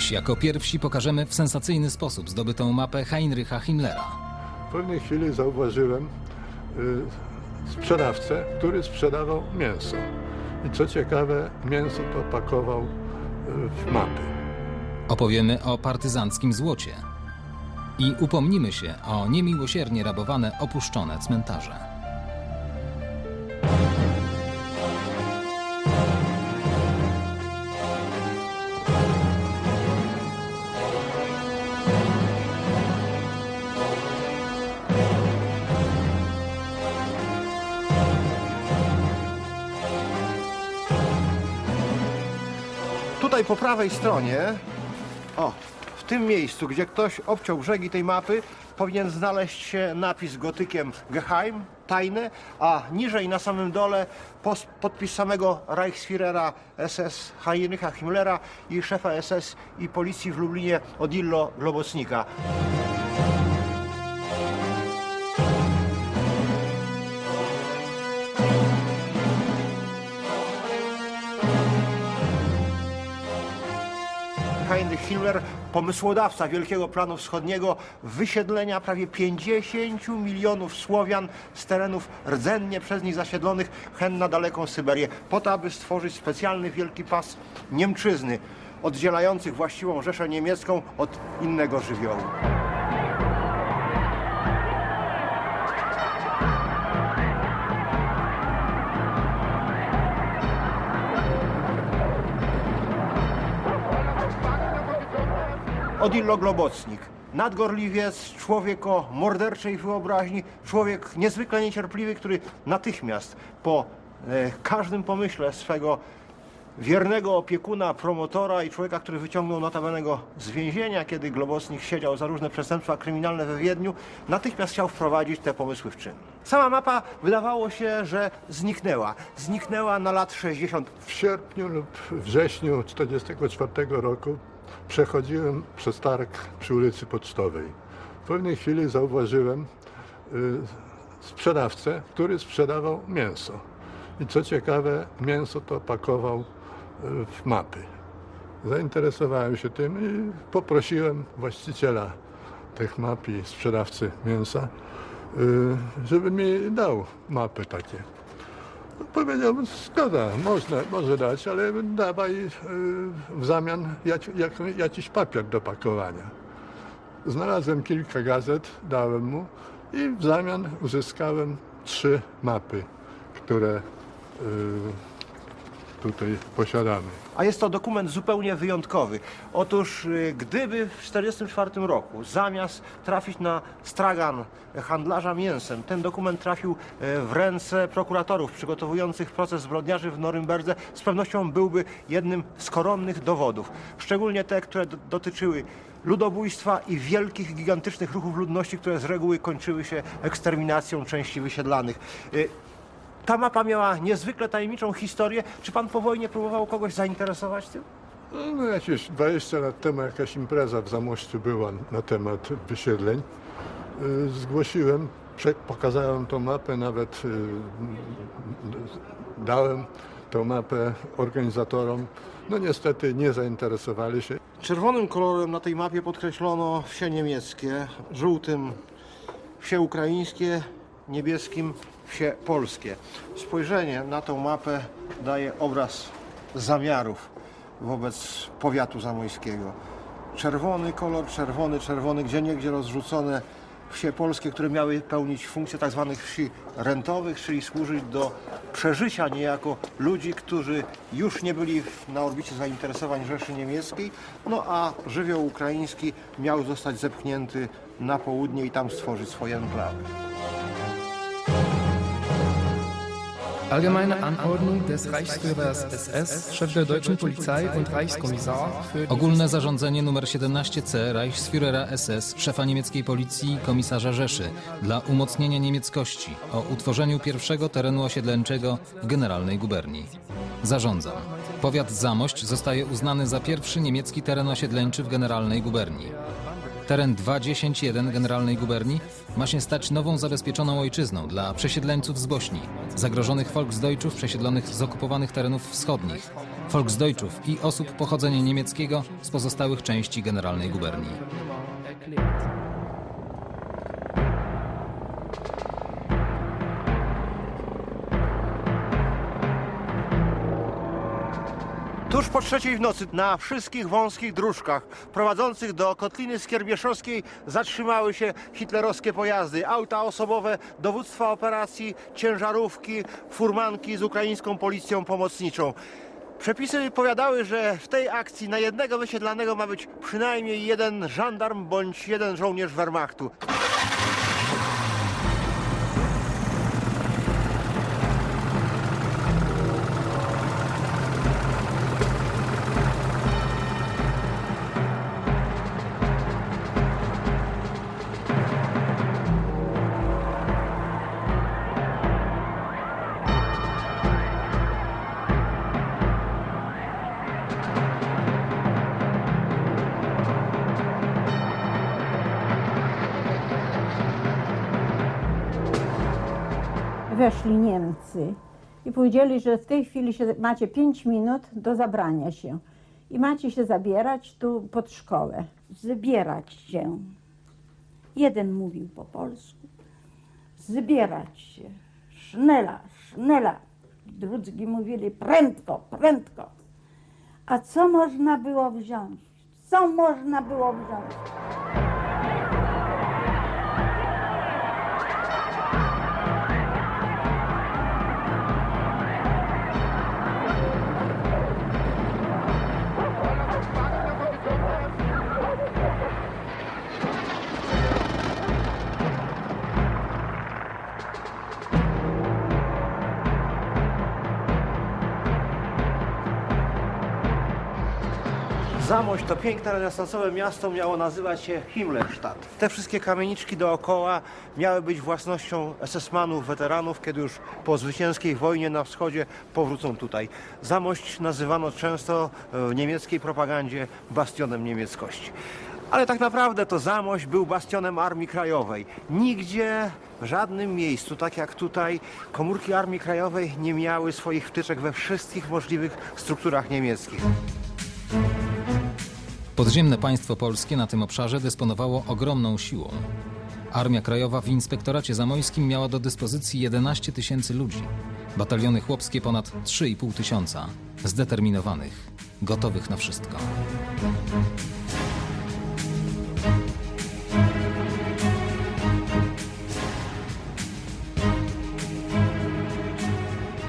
Dziś jako pierwsi pokażemy w sensacyjny sposób zdobytą mapę Heinricha Himmlera. W pewnej chwili zauważyłem y, sprzedawcę, który sprzedawał mięso. I co ciekawe, mięso to pakował y, w mapy. Opowiemy o partyzanckim złocie i upomnimy się o niemiłosiernie rabowane opuszczone cmentarze. Tutaj po prawej stronie, o, w tym miejscu, gdzie ktoś obciął brzegi tej mapy, powinien znaleźć się napis gotykiem Geheim, tajne, a niżej na samym dole pos- podpis samego Reichsführera SS Heinricha Himmlera i szefa SS i policji w Lublinie Odillo Globocnika. Himmler, pomysłodawca Wielkiego Planu Wschodniego, wysiedlenia prawie 50 milionów Słowian z terenów rdzennie przez nich zasiedlonych hen na daleką Syberię, po to, aby stworzyć specjalny wielki pas Niemczyzny, oddzielających właściwą Rzeszę Niemiecką od innego żywiołu. Odillo Globocnik. Nadgorliwiec, człowiek o morderczej wyobraźni, człowiek niezwykle niecierpliwy, który natychmiast po e, każdym pomyśle swego wiernego opiekuna, promotora i człowieka, który wyciągnął notabene go z więzienia, kiedy Globocnik siedział za różne przestępstwa kryminalne we Wiedniu, natychmiast chciał wprowadzić te pomysły w czyn. Sama mapa wydawało się, że zniknęła. Zniknęła na lat 60. W sierpniu lub wrześniu 1944 roku przechodziłem przez targ przy ulicy Pocztowej. W pewnej chwili zauważyłem y, sprzedawcę, który sprzedawał mięso. I co ciekawe, mięso to pakował y, w mapy. Zainteresowałem się tym i poprosiłem właściciela tych map i sprzedawcy mięsa, y, żeby mi dał mapy takie. Powiedział, zgoda, można, może dać, ale dawaj y, w zamian jakiś papier do pakowania. Znalazłem kilka gazet, dałem mu i w zamian uzyskałem trzy mapy, które y, tutaj posiadamy. A jest to dokument zupełnie wyjątkowy. Otóż y, gdyby w 1944 roku zamiast trafić na stragan handlarza mięsem, ten dokument trafił y, w ręce prokuratorów przygotowujących proces zbrodniarzy w Norymberdze, z pewnością byłby jednym z koronnych dowodów. Szczególnie te, które dotyczyły ludobójstwa i wielkich, gigantycznych ruchów ludności, które z reguły kończyły się eksterminacją części wysiedlanych. Y, ta mapa miała niezwykle tajemniczą historię. Czy pan po wojnie próbował kogoś zainteresować tym? No, jakieś 20 lat temu jakaś impreza w Zamościu była na temat wysiedleń. Y, Zgłosiłem, prze- pokazałem tą mapę, nawet y, dałem tą mapę organizatorom. No niestety nie zainteresowali się. Czerwonym kolorem na tej mapie podkreślono wsie niemieckie, żółtym wsie ukraińskie, niebieskim wsie polskie. Spojrzenie na tą mapę daje obraz zamiarów wobec powiatu zamojskiego. Czerwony kolor, czerwony, czerwony, gdzie niegdzie rozrzucone wsie polskie, które miały pełnić funkcję tak zwanych wsi rentowych, czyli służyć do przeżycia niejako ludzi, którzy już nie byli na orbicie zainteresowań Rzeszy Niemieckiej, no a żywioł ukraiński miał zostać zepchnięty na południe i tam stworzyć swoje enklawy. Ogólne zarządzenie nr 17C Reichsführera SS, szefa niemieckiej policji, komisarza Rzeszy dla umocnienia niemieckości o utworzeniu pierwszego terenu osiedleńczego w generalnej guberni. Zarządzam. Powiat Zamość zostaje uznany za pierwszy niemiecki teren osiedleńczy w generalnej guberni. Teren 2.10.1 Generalnej Guberni ma się stać nową zabezpieczoną ojczyzną dla przesiedleńców z Bośni, zagrożonych Volksdeutschów przesiedlonych z okupowanych terenów wschodnich, Volksdeutschów i osób pochodzenia niemieckiego z pozostałych części Generalnej Guberni. Tuż po trzeciej w nocy na wszystkich wąskich dróżkach prowadzących do Kotliny Skierbieszowskiej zatrzymały się hitlerowskie pojazdy, auta osobowe, dowództwa operacji, ciężarówki, furmanki z ukraińską policją pomocniczą. Przepisy powiadały, że w tej akcji na jednego wysiedlanego ma być przynajmniej jeden żandarm bądź jeden żołnierz Wehrmachtu. Weszli Niemcy i powiedzieli, że w tej chwili się, macie 5 minut do zabrania się i macie się zabierać tu pod szkołę. Zbierać się. Jeden mówił po polsku. Zbierać się. Sznela, sznela. Drudzy mówili prędko, prędko. A co można było wziąć? Co można było wziąć? Zamość, to piękne renesansowe miasto, miało nazywać się Himmlerstadt. Te wszystkie kamieniczki dookoła miały być własnością SS-manów, weteranów, kiedy już po zwycięskiej wojnie na wschodzie powrócą tutaj. Zamość nazywano często e, w niemieckiej propagandzie bastionem niemieckości. Ale tak naprawdę to Zamość był bastionem Armii Krajowej. Nigdzie, w żadnym miejscu, tak jak tutaj, komórki Armii Krajowej nie miały swoich wtyczek we wszystkich możliwych strukturach niemieckich. Podziemne państwo polskie na tym obszarze dysponowało ogromną siłą. Armia Krajowa w Inspektoracie Zamojskim miała do dyspozycji 11 tysięcy ludzi, bataliony chłopskie ponad 3,5 tysiąca, zdeterminowanych, gotowych na wszystko.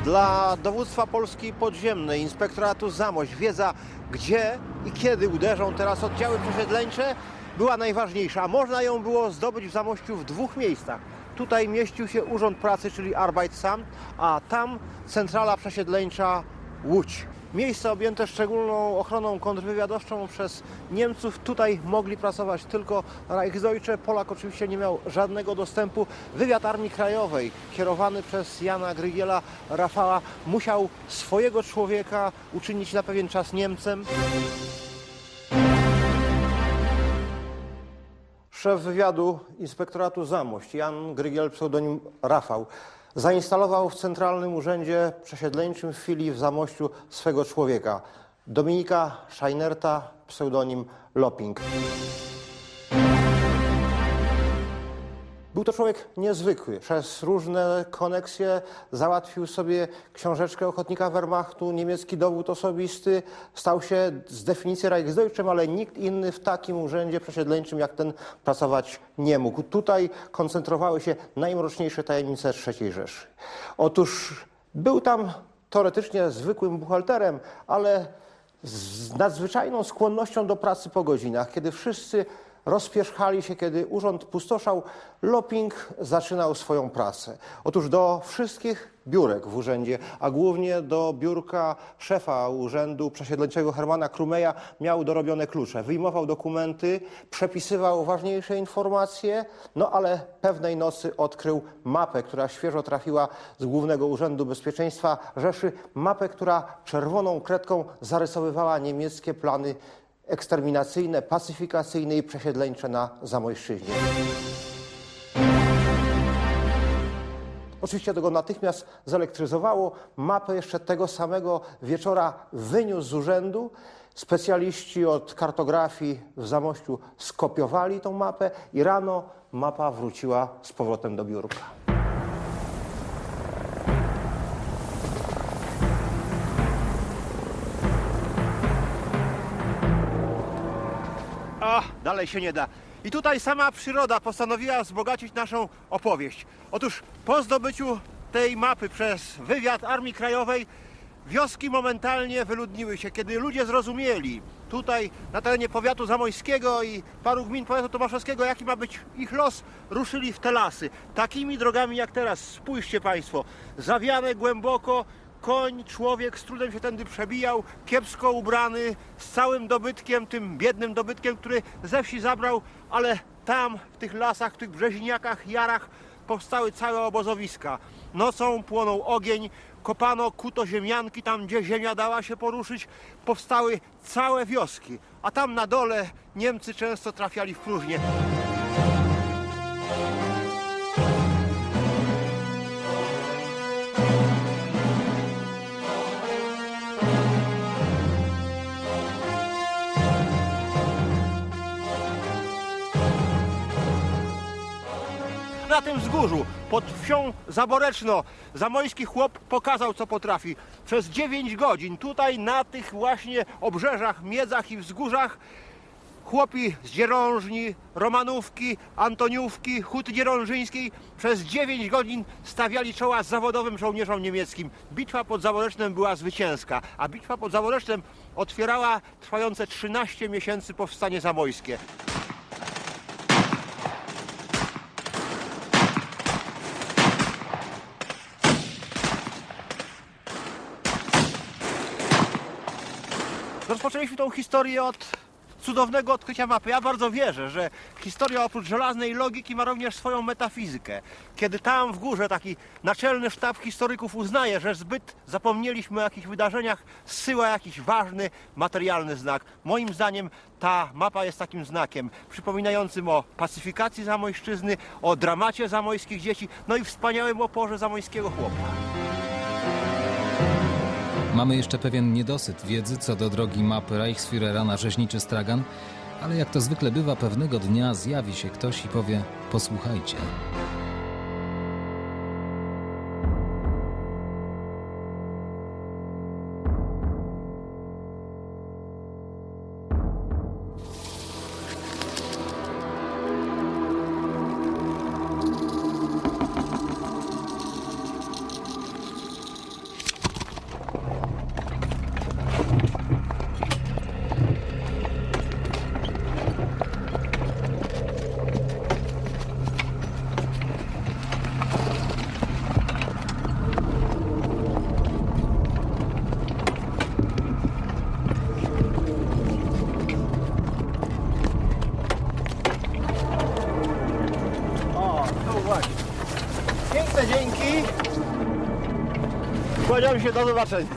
Dla dowództwa Polski Podziemnej, Inspektoratu Zamość, wiedza gdzie i kiedy uderzą teraz oddziały przesiedleńcze była najważniejsza. Można ją było zdobyć w Zamościu w dwóch miejscach. Tutaj mieścił się Urząd Pracy, czyli Arbeitsamt, a tam centrala przesiedleńcza Łódź. Miejsca objęte szczególną ochroną kontrwywiadowczą przez Niemców. Tutaj mogli pracować tylko Reichsdeutsche. Polak oczywiście nie miał żadnego dostępu. Wywiad Armii Krajowej, kierowany przez Jana Grygiela Rafała, musiał swojego człowieka uczynić na pewien czas Niemcem. Szef wywiadu Inspektoratu Zamość, Jan Grygiel, pseudonim Rafał, zainstalował w Centralnym Urzędzie Przesiedleńczym w chwili w Zamościu swego człowieka, Dominika Scheinerta, pseudonim Loping. Był to człowiek niezwykły. Przez różne koneksje załatwił sobie książeczkę ochotnika Wehrmachtu, niemiecki dowód osobisty. Stał się z definicji Reichsdeutschem, ale nikt inny w takim urzędzie przesiedleńczym jak ten pracować nie mógł. Tutaj koncentrowały się najmroczniejsze tajemnice III Rzeszy. Otóż był tam teoretycznie zwykłym buchalterem, ale z nadzwyczajną skłonnością do pracy po godzinach, kiedy wszyscy rozpierzchali się, kiedy urząd pustoszał, Loping zaczynał swoją pracę. Otóż do wszystkich biurek w urzędzie, a głównie do biurka szefa urzędu przesiedleńczego Hermana Krumeja miał dorobione klucze. Wyjmował dokumenty, przepisywał ważniejsze informacje, no ale pewnej nocy odkrył mapę, która świeżo trafiła z Głównego Urzędu Bezpieczeństwa Rzeszy. Mapę, która czerwoną kredką zarysowywała niemieckie plany eksterminacyjne, pacyfikacyjne i przesiedleńcze na Zamojszczyźnie. Oczywiście to go natychmiast zelektryzowało. Mapę jeszcze tego samego wieczora wyniósł z urzędu. Specjaliści od kartografii w Zamościu skopiowali tą mapę i rano mapa wróciła z powrotem do biurka. Dalej się nie da. I tutaj sama przyroda postanowiła wzbogacić naszą opowieść. Otóż po zdobyciu tej mapy przez wywiad Armii Krajowej wioski momentalnie wyludniły się. Kiedy ludzie zrozumieli tutaj na terenie powiatu zamojskiego i paru gmin powiatu tomaszowskiego, jaki ma być ich los, ruszyli w te lasy. Takimi drogami jak teraz, spójrzcie Państwo, zawiane głęboko, koń, człowiek z trudem się tędy przebijał, kiepsko ubrany, z całym dobytkiem, tym biednym dobytkiem, który ze wsi zabrał, ale tam, w tych lasach, w tych brzeziniakach, jarach powstały całe obozowiska. Nocą płonął ogień, kopano, kuto ziemianki, tam gdzie ziemia dała się poruszyć, powstały całe wioski. A tam na dole Niemcy często trafiali w próżnię. Na tym wzgórzu, pod wsią Zaboreczno, zamojski chłop pokazał, co potrafi. Przez 9 godzin tutaj, na tych właśnie obrzeżach, miedzach i wzgórzach, chłopi z Dzierążni, Romanówki, Antoniówki, Huty Dzierążyńskiej przez 9 godzin stawiali czoła zawodowym żołnierzom niemieckim. Bitwa pod Zaborecznem była zwycięska, a bitwa pod Zaborecznem otwierała trwające 13 miesięcy powstanie zamojskie. Rozpoczęliśmy tą historię od cudownego odkrycia mapy. Ja bardzo wierzę, że historia oprócz żelaznej logiki ma również swoją metafizykę. Kiedy tam w górze taki naczelny sztab historyków uznaje, że zbyt zapomnieliśmy o jakichś wydarzeniach, zsyła jakiś ważny materialny znak. Moim zdaniem ta mapa jest takim znakiem, przypominającym o pacyfikacji Zamojszczyzny, o dramacie zamojskich dzieci, no i wspaniałym oporze zamojskiego chłopa. Mamy jeszcze pewien niedosyt wiedzy co do drogi mapy Reichsführera na rzeźniczy stragan, ale jak to zwykle bywa, pewnego dnia zjawi się ktoś i powie: Posłuchajcie. Kłaniam się do zobaczenia.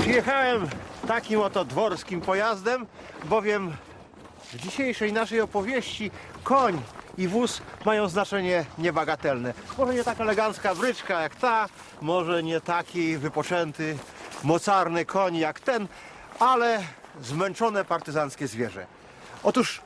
Przyjechałem takim oto dworskim pojazdem, bowiem w dzisiejszej naszej opowieści koń i wóz mają znaczenie niebagatelne. Może nie tak elegancka bryczka jak ta, może nie taki wypoczęty, mocarny koń jak ten, ale zmęczone partyzanckie zwierzę. Otóż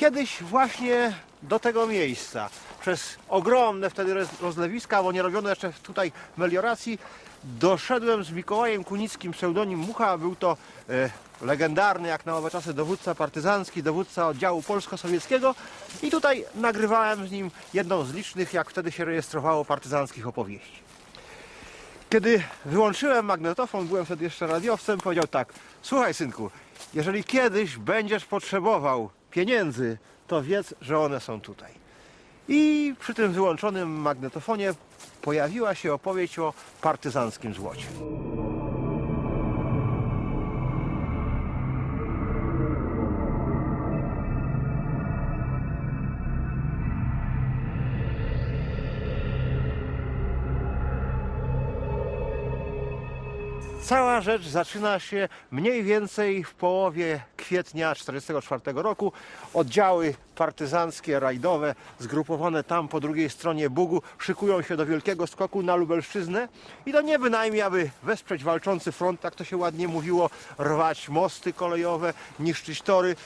Kiedyś właśnie do tego miejsca, przez ogromne wtedy roz- rozlewiska, bo nie robiono jeszcze tutaj melioracji, doszedłem z Mikołajem Kunickim, pseudonim Mucha. Był to e, legendarny, jak na owe czasy, dowódca partyzancki, dowódca oddziału polsko-sowieckiego. I tutaj nagrywałem z nim jedną z licznych, jak wtedy się rejestrowało, partyzanckich opowieści. Kiedy wyłączyłem magnetofon, byłem wtedy jeszcze radiowcem, powiedział tak: Słuchaj, synku, jeżeli kiedyś będziesz potrzebował pieniędzy, to wiedz, że one są tutaj. I przy tym wyłączonym magnetofonie pojawiła się opowieść o partyzanckim złocie. Cała rzecz zaczyna się mniej więcej w połowie kwietnia 1944 roku. Oddziały partyzanckie, rajdowe, zgrupowane tam po drugiej stronie Bugu, szykują się do wielkiego skoku na Lubelszczyznę i to nie bynajmniej, aby wesprzeć walczący front, tak to się ładnie mówiło, rwać mosty kolejowe, niszczyć tory.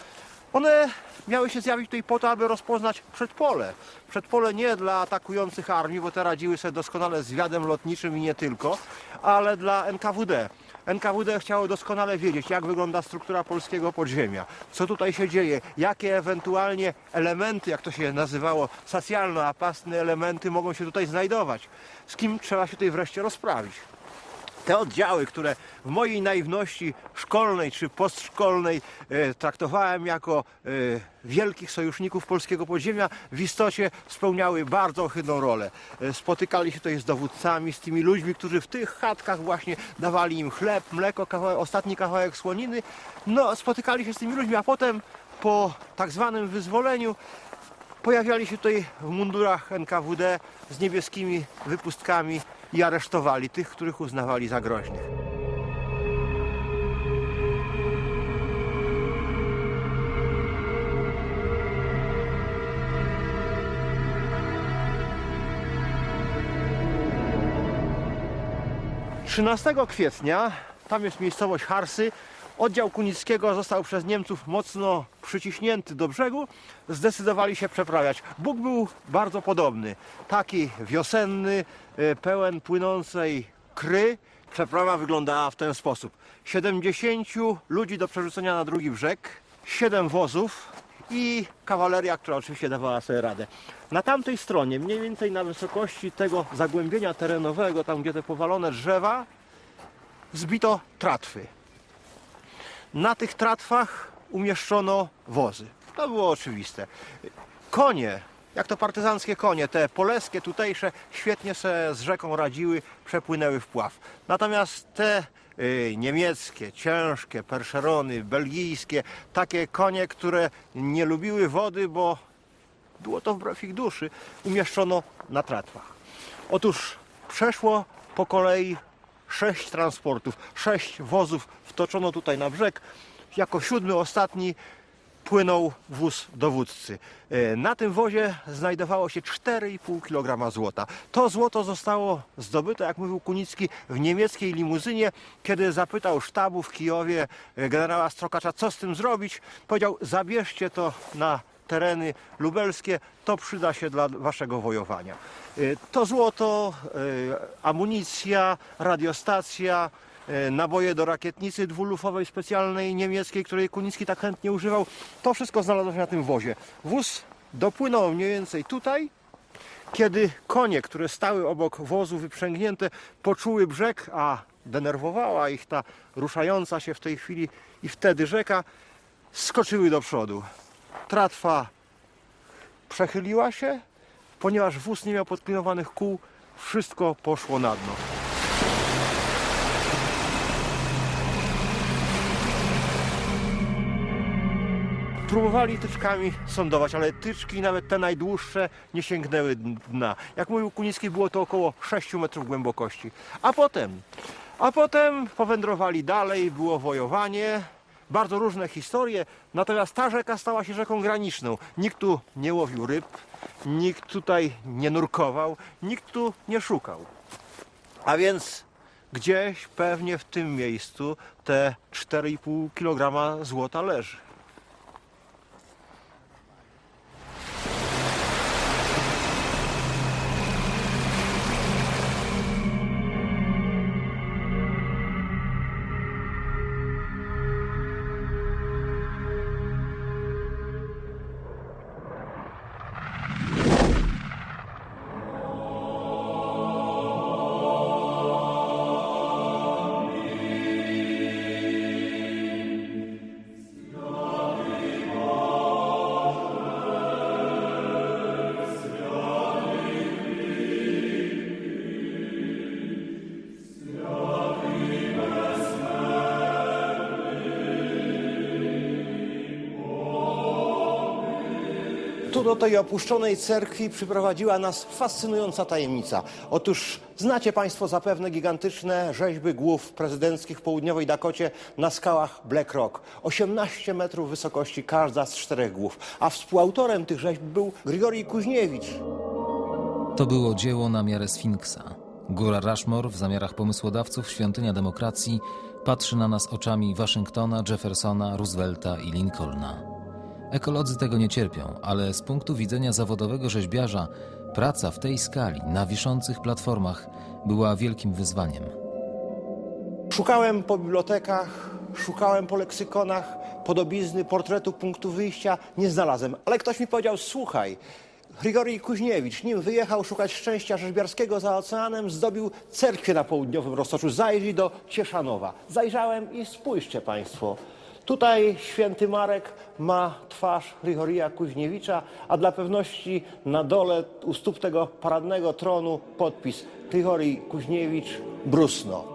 One miały się zjawić tutaj po to, aby rozpoznać przedpole. Przedpole nie dla atakujących armii, bo te radziły sobie doskonale z zwiadem lotniczym i nie tylko, ale dla NKWD. NKWD chciało doskonale wiedzieć, jak wygląda struktura polskiego podziemia, co tutaj się dzieje, jakie ewentualnie elementy, jak to się nazywało, sacjalno-apastne elementy mogą się tutaj znajdować, z kim trzeba się tutaj wreszcie rozprawić te oddziały, które w mojej naiwności szkolnej czy postszkolnej e, traktowałem jako e, wielkich sojuszników polskiego podziemia, w istocie spełniały bardzo ohydną rolę. E, spotykali się tutaj z dowódcami, z tymi ludźmi, którzy w tych chatkach właśnie dawali im chleb, mleko, kawałek, ostatni kawałek słoniny. No, spotykali się z tymi ludźmi, a potem po tak zwanym wyzwoleniu pojawiali się tutaj w mundurach NKWD z niebieskimi wypustkami i aresztowali tych, których uznawali za groźnych. Trzynastego kwietnia, tam jest miejscowość Harsy, oddział Kunickiego został przez Niemców mocno przyciśnięty do brzegu, zdecydowali się przeprawiać. Bóg był bardzo podobny, taki wiosenny, e, pełen płynącej kry. Przeprawa wyglądała w ten sposób. 70 ludzi do przerzucenia na drugi brzeg, 7 wozów i kawaleria, która oczywiście dawała sobie radę. Na tamtej stronie, mniej więcej na wysokości tego zagłębienia terenowego, tam gdzie te powalone drzewa, zbito tratwy. Na tych tratwach umieszczono wozy. To było oczywiste. Konie, jak to partyzanckie konie, te polskie, tutejsze, świetnie se z rzeką radziły, przepłynęły w pław. Natomiast te y, niemieckie, ciężkie, perszerony, belgijskie, takie konie, które nie lubiły wody, bo było to wbrew ich duszy, umieszczono na tratwach. Otóż przeszło po kolei sześć transportów, sześć wozów wtoczono tutaj na brzeg. Jako siódmy, ostatni płynął wóz dowódcy. E, Na tym wozie znajdowało się 4,5 kg złota. To złoto zostało zdobyte, jak mówił Kunicki, w niemieckiej limuzynie. Kiedy zapytał sztabu w Kijowie e, generała Strokacza, co z tym zrobić, powiedział, zabierzcie to na tereny lubelskie, to przyda się dla waszego wojowania. E, To złoto, e, amunicja, radiostacja, e, naboje do rakietnicy dwulufowej specjalnej niemieckiej, której Kunicki tak chętnie używał, to wszystko znalazło się na tym wozie. Wóz dopłynął mniej więcej tutaj, kiedy konie, które stały obok wozu wyprzęgnięte, poczuły brzeg, a denerwowała ich ta ruszająca się w tej chwili i wtedy rzeka, skoczyły do przodu. Tratwa przechyliła się, ponieważ wóz nie miał podklinowanych kół, wszystko poszło na dno. Próbowali tyczkami sądować, ale tyczki, nawet te najdłuższe, nie sięgnęły dna. Jak mówił Kunicki, było to około 6 metrów głębokości. A potem, a potem powędrowali dalej, było wojowanie, bardzo różne historie, natomiast ta rzeka stała się rzeką graniczną. Nikt tu nie łowił ryb, nikt tutaj nie nurkował, nikt tu nie szukał. A więc gdzieś pewnie w tym miejscu te 4,5 kg złota leży. Do tej opuszczonej cerkwi przyprowadziła nas fascynująca tajemnica. Otóż znacie Państwo zapewne gigantyczne rzeźby głów prezydenckich w południowej Dakocie na skałach Black Rock. 18 metrów wysokości każda z czterech głów. A współautorem tych rzeźb był Grigorij Kuźniewicz. To było dzieło na miarę Sfinksa. Góra Rushmore w zamiarach pomysłodawców Świątynia Demokracji patrzy na nas oczami Waszyngtona, Jeffersona, Roosevelta i Lincolna. Ekolodzy tego nie cierpią, ale z punktu widzenia zawodowego rzeźbiarza praca w tej skali na wiszących platformach była wielkim wyzwaniem. Szukałem po bibliotekach, szukałem po leksykonach podobizny, portretu, punktu wyjścia. Nie znalazłem, ale ktoś mi powiedział, słuchaj, Grigorij Kuźniewicz, nim wyjechał szukać szczęścia rzeźbiarskiego za oceanem, zdobił cerkwię na południowym Roztoczu. Zajrzyj do Cieszanowa. Zajrzałem i spójrzcie Państwo. Tutaj święty Marek ma twarz Grigorija Kuźniewicza, a dla pewności na dole u stóp tego paradnego tronu podpis Grigorij Kuźniewicz, Brusno.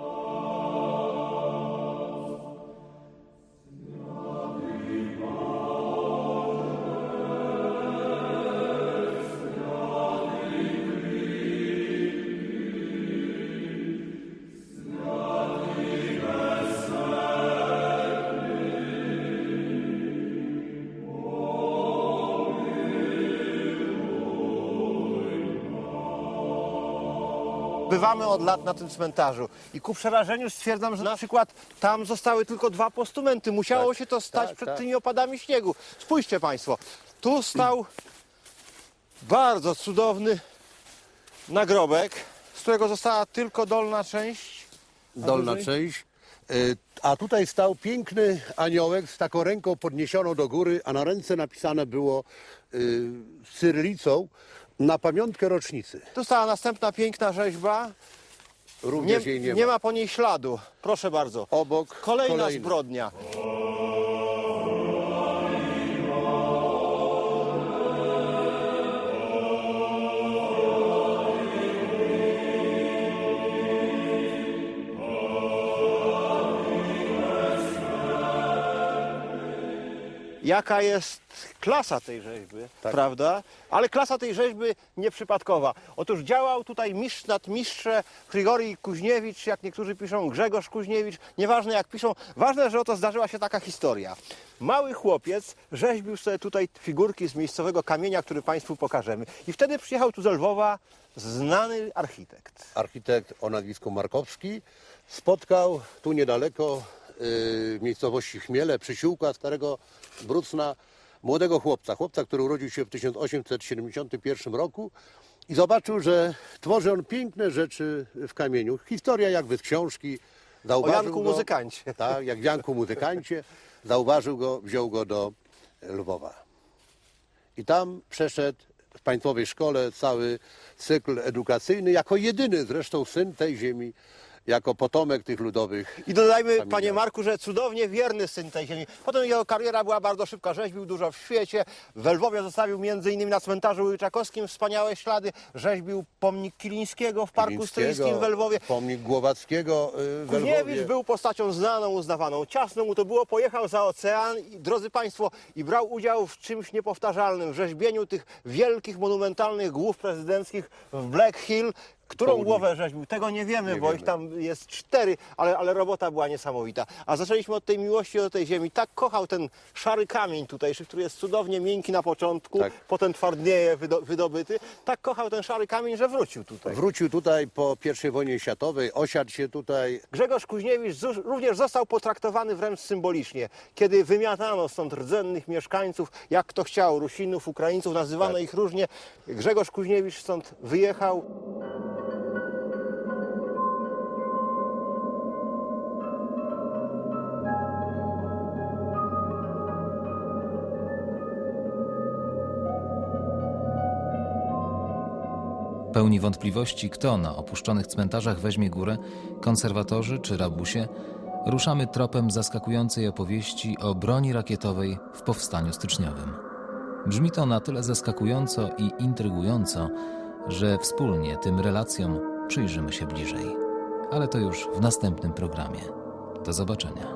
Bywamy od lat na tym cmentarzu i ku przerażeniu stwierdzam, że na przykład tam zostały tylko dwa postumenty. Musiało się to stać przed tymi opadami śniegu. Spójrzcie Państwo, tu stał bardzo cudowny nagrobek, z którego została tylko dolna część. dolna część. Y, A tutaj stał piękny aniołek z taką ręką podniesioną do góry, a na ręce napisane było y, cyrylicą na pamiątkę rocznicy. Tu stała następna piękna rzeźba. Nie, Również jej nie, nie ma. ma po niej śladu. Proszę bardzo. Obok Kolejna kolejny. zbrodnia. Jaka jest klasa tej rzeźby, prawda? Ale klasa tej rzeźby nieprzypadkowa. Otóż działał tutaj mistrz nad mistrze Grigorij Kuźniewicz, jak niektórzy piszą Grzegorz Kuźniewicz, nieważne jak piszą, ważne, że oto zdarzyła się taka historia. Mały chłopiec rzeźbił sobie tutaj figurki z miejscowego kamienia, który Państwu pokażemy. I wtedy przyjechał tu z Lwowa znany architekt. Architekt o nazwisku Markowski spotkał tu niedaleko miejscowości Chmiele, przysiłka Starego Brucna, młodego chłopca. Chłopca, który urodził się w 1871 roku i zobaczył, że tworzy on piękne rzeczy w kamieniu. Historia jakby z książki. Zauważył Janku go, Muzykancie. Tak, jak w Janku Muzykancie. Zauważył go, wziął go do Lwowa. I tam przeszedł w państwowej szkole cały cykl edukacyjny, jako jedyny zresztą syn tej ziemi, jako potomek tych ludowych. I dodajmy, Familiarny. panie Marku, że cudownie wierny syn tej ziemi. Potem jego kariera była bardzo szybka, rzeźbił dużo w świecie. W Lwowie zostawił między innymi na cmentarzu Łyczakowskim wspaniałe ślady. Rzeźbił pomnik Kilińskiego w Parku Stylickim w Lwowie. Pomnik Głowackiego y, w Lwowie. był postacią znaną, uznawaną. Ciasno mu to było, pojechał za ocean, i, drodzy Państwo, i brał udział w czymś niepowtarzalnym, w rzeźbieniu tych wielkich, monumentalnych głów prezydenckich w Black Hill. Którą Południe. głowę rzeźbił? Tego nie wiemy, Nie bo wiemy. ich tam jest cztery, ale, ale robota była niesamowita. A zaczęliśmy od tej miłości do tej ziemi. Tak kochał ten szary kamień tutejszy, który jest cudownie miękki na początku, Tak. potem twardnieje wydo, wydobyty. Tak kochał ten szary kamień, że wrócił tutaj. Wrócił tutaj po I wojnie światowej, osiadł się tutaj. Grzegorz Kuźniewicz również został potraktowany wręcz symbolicznie, kiedy wymiatano stąd rdzennych mieszkańców, jak kto chciał, Rusinów, Ukraińców, nazywano ich różnie. Grzegorz Kuźniewicz stąd wyjechał. Pełni wątpliwości, kto na opuszczonych cmentarzach weźmie górę, konserwatorzy czy rabusie, ruszamy tropem zaskakującej opowieści o broni rakietowej w powstaniu styczniowym. Brzmi to na tyle zaskakująco i intrygująco, że wspólnie tym relacjom przyjrzymy się bliżej. Ale to już w następnym programie. Do zobaczenia.